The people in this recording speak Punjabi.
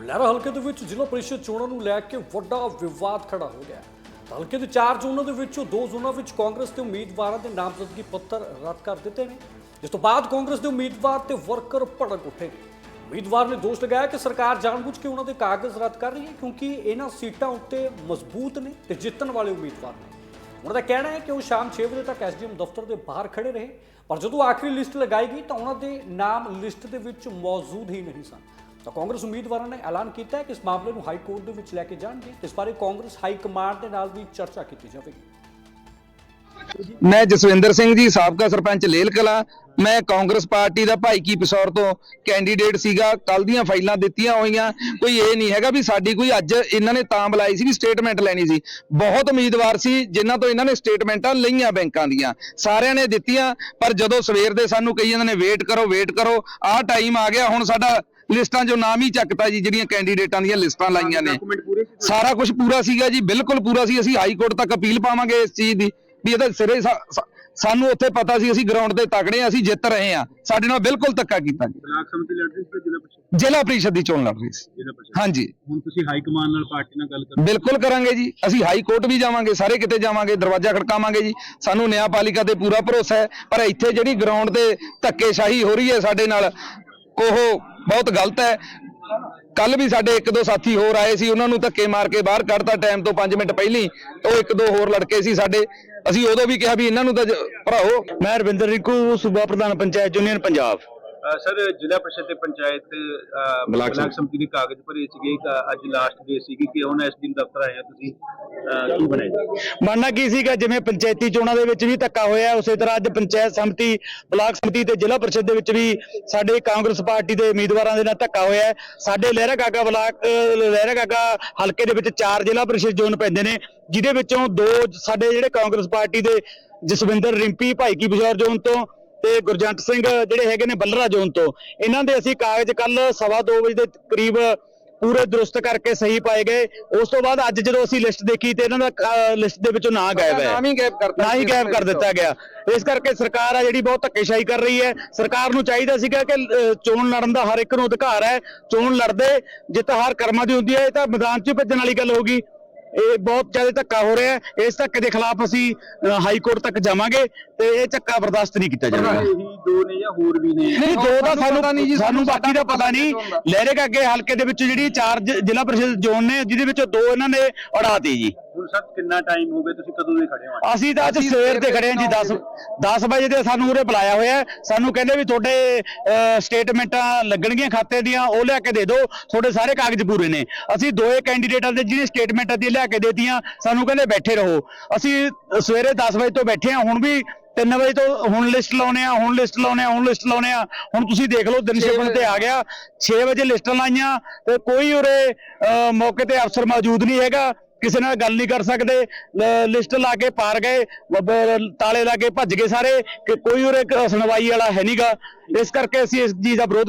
ਲਹਿਰਾ ਹਲਕੇ ਦੇ ਵਿੱਚ ਜ਼ਿਲ੍ਹਾ ਪਰਿਸ਼ਦ ਚੋਣਾਂ ਨੂੰ ਲੈ ਕੇ ਵੱਡਾ ਵਿਵਾਦ ਖੜਾ ਹੋ ਗਿਆ। ਹਲਕੇ ਦੇ ਚਾਰ ਜ਼ੋਨਾਂ ਦੇ ਵਿੱਚੋਂ ਦੋ ਜ਼ੋਨਾਂ ਵਿੱਚ ਕਾਂਗਰਸ ਦੇ ਉਮੀਦਵਾਰਾਂ ਦੇ ਨਾਮਜ਼ਦਗੀ ਪੱਤਰ ਰੱਦ ਕਰ ਦਿੱਤੇ ਨੇ। ਜਿਸ ਤੋਂ ਬਾਅਦ ਕਾਂਗਰਸ ਦੇ ਉਮੀਦਵਾਰ ਤੇ ਵਰਕਰ ਭੜਕ ਉੱਠੇ ਨੇ। ਉਮੀਦਵਾਰ ਨੇ ਦੋਸ਼ ਲਗਾਇਆ ਕਿ ਸਰਕਾਰ ਜਾਣਬੁੱਝ ਕੇ ਉਹਨਾਂ ਦੇ ਕਾਗਜ਼ ਰੱਦ ਕਰ ਰਹੀ ਹੈ ਕਿਉਂਕਿ ਇਹਨਾਂ ਸੀਟਾਂ ਉੱਤੇ ਮਜ਼ਬੂਤ ਨੇ ਤੇ ਜਿੱਤਣ ਵਾਲੇ ਉਮੀਦਵਾਰ ਨੇ। ਉਹਨਾਂ ਦਾ ਕਹਿਣਾ ਹੈ ਕਿ ਉਹ ਸ਼ਾਮ 6 ਵਜੇ ਤੱਕ ਐਸਡੀਐਮ ਦਫ਼ਤਰ ਦੇ ਬਾਹਰ ਖੜੇ ਰਹੇ, ਪਰ ਜਦੋਂ ਆਖਰੀ ਲਿਸਟ ਲਗਾਈ ਗਈ ਤਾਂ ਉਹਨਾਂ ਦੇ ਨਾਮ ਲਿਸਟ ਦੇ ਵਿੱਚ ਮੌਜੂਦ ਹੀ ਨਹੀਂ ਸਨ। ਤਾਂ ਕਾਂਗਰਸ ਉਮੀਦਵਾਰਾਂ ਨੇ ਐਲਾਨ ਕੀਤਾ ਹੈ ਕਿ ਇਸ ਮਾਮਲੇ ਨੂੰ ਹਾਈ ਕੋਰਟ ਦੇ ਵਿੱਚ ਲੈ ਕੇ ਜਾਣਗੇ ਇਸ ਬਾਰੇ ਕਾਂਗਰਸ ਹਾਈ ਕਮਾਂਡ ਦੇ ਨਾਲ ਵੀ ਚਰਚਾ ਕੀਤੀ ਜਾਵੇਗੀ। ਮੈਂ ਜਸਵਿੰਦਰ ਸਿੰਘ ਜੀ, ਸਾਬਕਾ ਸਰਪੰਚ ਲੇਲ ਕਲਾ। ਮੈਂ ਕਾਂਗਰਸ ਪਾਰਟੀ ਦਾ ਭਾਈ ਕੀ ਪਿਸੌਰ ਤੋਂ ਕੈਂਡੀਡੇਟ ਸੀਗਾ। ਕੱਲ ਦੀਆਂ ਫਾਈਲਾਂ ਦਿੱਤੀਆਂ ਹੋਈਆਂ। ਕੋਈ ਇਹ ਨਹੀਂ ਹੈਗਾ ਵੀ ਸਾਡੀ ਕੋਈ ਅੱਜ ਇਹਨਾਂ ਨੇ ਤਾਂ ਬੁਲਾਈ ਸੀ ਵੀ ਸਟੇਟਮੈਂਟ ਲੈਣੀ ਸੀ। ਬਹੁਤ ਉਮੀਦਵਾਰ ਸੀ, ਜਿਨ੍ਹਾਂ ਤੋਂ ਇਹਨਾਂ ਨੇ ਸਟੇਟਮੈਂਟਾਂ ਲਈਆਂ ਬੈਂਕਾਂ ਦੀਆਂ। ਸਾਰਿਆਂ ਨੇ ਦਿੱਤੀਆਂ, ਪਰ ਜਦੋਂ ਸਵੇਰ ਦੇ ਸਾਨੂੰ ਕਈਆਂ ਜਾਂਦੇ ਨੇ, ਵੇਟ ਕਰੋ ਵੇਟ ਕਰੋ। ਆਹ ਟਾਈਮ ਆ ਗਿਆ, ਹੁਣ ਸਾਡਾ ਲਿਸਟਾਂ 'ਚੋਂ ਨਾਮ ਹੀ ਚੱਕਤਾ ਜੀ ਜਿਹੜੀਆਂ ਕੈਂਡੀਡੇਟਾਂ ਦੀਆਂ ਲਿਸਟਾਂ ਲਾਈਆਂ ਨੇ। ਸਾਰਾ ਕੁਝ ਪੂਰਾ ਸੀਗਾ ਜੀ ਬਿਲਕੁਲ ਪੂਰਾ ਸੀ। ਅਸੀਂ ਹਾਈ ਕੋਰਟ ਤੱਕ ਅਪੀਲ ਪਾਵਾਂਗੇ ਇਸ ਚੀਜ਼ ਦੀ ਵੀ ਇਹਦਾ ਸਿਰੇ ਸਾਨੂੰ ਉੱਥੇ ਪਤਾ ਸੀ ਅਸੀਂ ਗਰਾਊਂਡ ਤੇ ਤਕੜੇ ਹਾਂ ਅਸੀਂ ਜਿੱਤ ਰਹੇ ਹਾਂ। ਸਾਡੇ ਨਾਲ ਬਿਲਕੁਲ ਧੱਕਾ ਕੀਤਾ ਜੀ। ਬਲਾਕ ਸਮਿਤੀ ਲੜ ਰਹੀ ਸੀ ਤੇ ਜ਼ਿਲ੍ਹਾ ਪ੍ਰੀਸ਼ਦ ਜ਼ਿਲ੍ਹਾ ਪ੍ਰੀਸ਼ਦ ਦੀ ਚੋਣ ਲੜ ਰਹੀ ਸੀ। ਹਾਂਜੀ। ਹੁਣ ਤੁਸੀਂ ਹਾਈ ਕਮਾਂਡ ਨਾਲ ਪਾਰਟੀ ਨਾਲ ਗੱਲ ਕਰੋ। ਬਿਲਕੁਲ ਕਰਾਂਗੇ ਜੀ। ਅਸੀਂ ਹਾਈ ਕੋਰਟ ਵੀ ਜਾਵਾਂਗੇ ਸਾਰੇ ਕਿਤੇ ਜਾਵਾਂਗੇ ਦਰਵਾਜ਼ਾ ਖੜਕਾਵਾਂਗੇ ਜੀ। ਸਾਨੂੰ ਨਿਆਂਪਾਲਿਕਾ ਤੇ ਪੂਰਾ ਭਰੋਸਾ ਹੈ ਪਰ ਇੱਥੇ ਜਿਹੜੀ ਗਰਾਊਂਡ ਤੇ ਧੱਕੇਸ਼ਾਹੀ ਹੋ ਰਹੀ ਹੈ ਸਾਡੇ ਨਾਲ ਉਹ ਬਹੁਤ ਗਲਤ ਹੈ। ਕੱਲ ਵੀ ਸਾਡੇ ਇੱਕ ਦੋ ਸਾਥੀ ਹੋਰ ਆਏ ਸੀ, ਉਹਨਾਂ ਨੂੰ ਧੱਕੇ ਮਾਰ ਕੇ ਬਾਹਰ ਕੱਢਤਾ ਟਾਈਮ ਤੋਂ 5 ਮਿੰਟ ਪਹਿਲਾਂ ਹੀ ਉਹ ਇੱਕ ਦੋ ਹੋਰ ਲੜਕੇ ਸੀ ਸਾਡੇ। ਅਸੀਂ ਉਦੋਂ ਵੀ ਕਿਹਾ ਵੀ ਇਹਨਾਂ ਨੂੰ ਤਾਂ ਭਰਾਓ ਮੈਂ ਰਵਿੰਦਰ ਰਿੰਕੂ, ਸੂਬਾ ਪ੍ਰਧਾਨ ਪੰਚਾਇਤ ਯੂਨੀਅਨ ਪੰਜਾਬ। ਸਰ ਜ਼ਿਲ੍ਹਾ ਪ੍ਰੀਸ਼ਦ ਤੇ ਪੰਚਾਇਤ ਬਲਾਕ ਸਮਿਤੀ। ਦੇ ਕਾਗਜ਼ ਭਰੇ ਸੀਗੇ। ਅੱਜ ਲਾਸਟ ਡੇ ਸੀਗੀ ਕਿ ਹੁਣ ਐਸਡੀਐਮ ਦਫ਼ਤਰ ਆਏ ਆ ਤੁਸੀਂ ਕੀ ਬਣਾਇਆ? ਮੰਨਣਾ ਕੀ ਸੀਗਾ? ਜਿਵੇਂ ਪੰਚਾਇਤੀ ਚੋਣਾਂ ਦੇ ਵਿੱਚ ਵੀ ਧੱਕਾ ਹੋਇਆ ਉਸੇ ਤਰ੍ਹਾਂ ਅੱਜ ਪੰਚਾਇਤ ਸਮਿਤੀ ਬਲਾਕ ਸਮਿਤੀ ਤੇ ਜ਼ਿਲ੍ਹਾ ਪ੍ਰੀਸ਼ਦ ਦੇ ਵਿੱਚ ਵੀ ਸਾਡੇ ਕਾਂਗਰਸ ਪਾਰਟੀ ਦੇ ਉਮੀਦਵਾਰਾਂ ਦੇ ਨਾਲ ਧੱਕਾ ਹੋਇਆ। ਸਾਡੇ ਲਹਿਰਾ ਗਾਗਾ ਬਲਾਕ ਲਹਿਰਾ ਗਾਗਾ ਹਲਕੇ ਦੇ ਵਿੱਚ ਚਾਰ ਜ਼ਿਲ੍ਹਾ ਪ੍ਰੀਸ਼ਦ ਜ਼ੋਨ ਪੈਂਦੇ ਨੇ ਜਿਹਦੇ ਵਿੱਚੋਂ ਦੋ ਸਾਡੇ ਜਿਹੜੇ ਕਾਂਗਰਸ ਪਾਰਟੀ ਦੇ ਜਸਵਿੰਦਰ ਰਿੰਪੀ ਭਾਈ ਕੀ ਬਜੌਰ ਜ਼ੋਨ ਤੋਂ ਤੇ ਗੁਰਜੰਟ ਸਿੰਘ ਜਿਹੜੇ ਹੈਗੇ ਨੇ ਬੱਲਰਾ ਜ਼ੋਨ ਤੋਂ ਇਹਨਾਂ ਦੇ ਅਸੀਂ ਕਾਗਜ਼ ਕੱਲ ਸਵਾ ਦੋ ਵਜੇ ਦੇ ਕਰੀਬ ਪੂਰੇ ਦਰੁਸਤ ਕਰਕੇ ਸਹੀ ਪਾਏ ਗਏ। ਉਸ ਤੋਂ ਬਾਅਦ ਅੱਜ ਜਦੋਂ ਅਸੀਂ ਲਿਸਟ ਦੇਖੀ ਤੇ ਇਹਨਾਂ ਦਾ ਲਿਸਟ ਦੇ ਵਿੱਚੋਂ ਨਾਂ ਗਾਇਬ ਹੈ। ਨਾਮ ਹੀ ਗਾਇਬ ਕਰਤਾ ਨਾ ਹੀ ਗਾਇਬ ਕਰ ਦਿੱਤਾ ਗਿਆ। ਇਸ ਕਰਕੇ ਸਰਕਾਰ ਆ ਜਿਹੜੀ ਬਹੁਤ ਧੱਕੇਸ਼ਾਹੀ ਕਰ ਰਹੀ ਹੈ। ਸਰਕਾਰ ਨੂੰ ਚਾਹੀਦਾ ਸੀਗਾ ਕਿ ਚੋਣ ਲੜਨ ਦਾ ਹਰ ਇੱਕ ਨੂੰ ਅਧਿਕਾਰ ਹੈ। ਚੋਣ ਲੜਦੇ ਜਿੱਤ ਹਾਰ ਕਰਮਾਂ ਦੀ ਹੁੰਦੀ ਹੈ ਇਹ ਤਾਂ ਮੈਦਾਨ 'ਚ ਹੀ ਭੱਜਣ ਵਾਲੀ ਗੱਲ ਹੋਗੀ ਇਹ ਬਹੁਤ ਜ਼ਿਆਦਾ ਧੱਕਾ ਹੋ ਰਿਹਾ ਹੈ। ਇਸ ਧੱਕੇ ਦੇ ਖਿਲਾਫ ਅਸੀਂ ਹਾਈ ਕੋਰਟ ਤੱਕ ਜਾਵਾਂਗੇ ਤੇ ਇਹ ਧੱਕਾ ਬਰਦਾਸ਼ਤ ਨਹੀਂ ਕੀਤਾ ਜਾਵੇਗਾ। ਇਹੀ ਦੋ ਨੇ ਜਾਂ ਹੋਰ ਵੀ ਨੇ? ਨਹੀਂ ਦੋ ਦਾ ਸਾਨੂੰ ਸਾਨੂੰ ਪਤਾ ਨਹੀਂ ਜੀ, ਸਾਨੂੰ ਬਾਕੀ ਦਾ ਪਤਾ ਨਹੀਂ। ਲਹਿਰੇ ਅੱਗੇ ਹਲਕੇ ਦੇ ਵਿੱਚ ਜਿਹੜੀ ਚਾਰ ਜ਼ਿਲ੍ਹਾ ਪ੍ਰੀਸ਼ਦ ਜ਼ੋਨ ਨੇ ਜਿਹਦੇ ਵਿੱਚੋਂ ਦੋ ਇਹਨਾਂ ਨੇ ਉਡਾਤੀ ਜੀ। ਹੁਣ ਸਰ ਕਿੰਨਾ ਟਾਈਮ ਹੋ ਗਿਆ ਤੁਸੀਂ ਕਦੋਂ ਦੇ ਖੜੇ ਹੋ? ਅਸੀਂ ਤਾਂ ਅੱਜ ਸਵੇਰ ਤੇ ਖੜੇ ਹਾਂ ਜੀ 10 10 ਵਜੇ ਦੇ ਸਾਨੂੰ ਉਰੇ ਬੁਲਾਇਆ ਹੋਇਆ। ਸਾਨੂੰ ਕਹਿੰਦੇ ਵੀ ਤੁਹਾਡੇ ਸਟੇਟਮੈਂਟਾਂ ਲੱਗਣਗੀਆਂ ਖਾਤੇ ਦੀਆਂ ਉਹ ਲਿਆ ਕੇ ਦੇ ਦਿਓ। ਤੁਹਾਡੇ ਸਾਰੇ ਕਾਗਜ਼ ਪੂਰੇ ਨੇ। ਅਸੀਂ ਦੋਏ ਕੈਂਡੀਡੇਟਾਂ ਦੇ ਜਿਹੜੇ ਸਟੇਟਮੈਂਟਾਂ ਦੀ ਲਿਆ ਕੇ ਦੇਤੀਆਂ ਸਾਨੂੰ ਕਹਿੰਦੇ ਬੈਠੇ ਰਹੋ। ਅਸੀਂ ਸਵੇਰੇ 10 ਵਜੇ ਤੋਂ ਬੈਠੇ ਹਾਂ ਹੁਣ ਵੀ 3 ਵਜੇ ਤੋਂ ਹੁਣ ਲਿਸਟ ਲਾਉਣੇ ਆ ਹੁਣ ਲਿਸਟ ਲਾਉਣੇ ਆ ਹੁਣ ਲਿਸਟ ਲਾਉਣੇ ਆ ਹੁਣ ਤੁਸੀਂ ਦੇਖ ਲਓ ਦਿਨ ਛਿਪਣ ਤੇ ਆ ਗਿਆ। 6 ਵਜੇ ਲਿਸਟਾਂ ਲਾਈਆਂ ਤੇ ਕੋਈ ਉਰੇ ਅਹ, ਮੌਕੇ ਤੇ ਅਫਸਰ ਮੌਜੂਦ ਨਹੀਂ ਹੈਗਾ। ਕਿਸੇ ਨਾਲ ਗੱਲ ਨਹੀਂ ਕਰ ਸਕਦੇ ਲਿਸਟ ਲਾ ਕੇ ਪਾਰ ਗਏ ਤਾਲੇ ਲਾ ਕੇ ਭੱਜ ਗਏ ਸਾਰੇ, ਕਿ ਕੋਈ ਉਰੇ ਸੁਣਵਾਈ ਵਾਲਾ ਹੈ ਨਹੀਂਗਾ ਇਸ ਕਰਕੇ ਅਸੀਂ ਇਸ ਚੀਜ਼ ਦਾ ਵਿਰੋਧ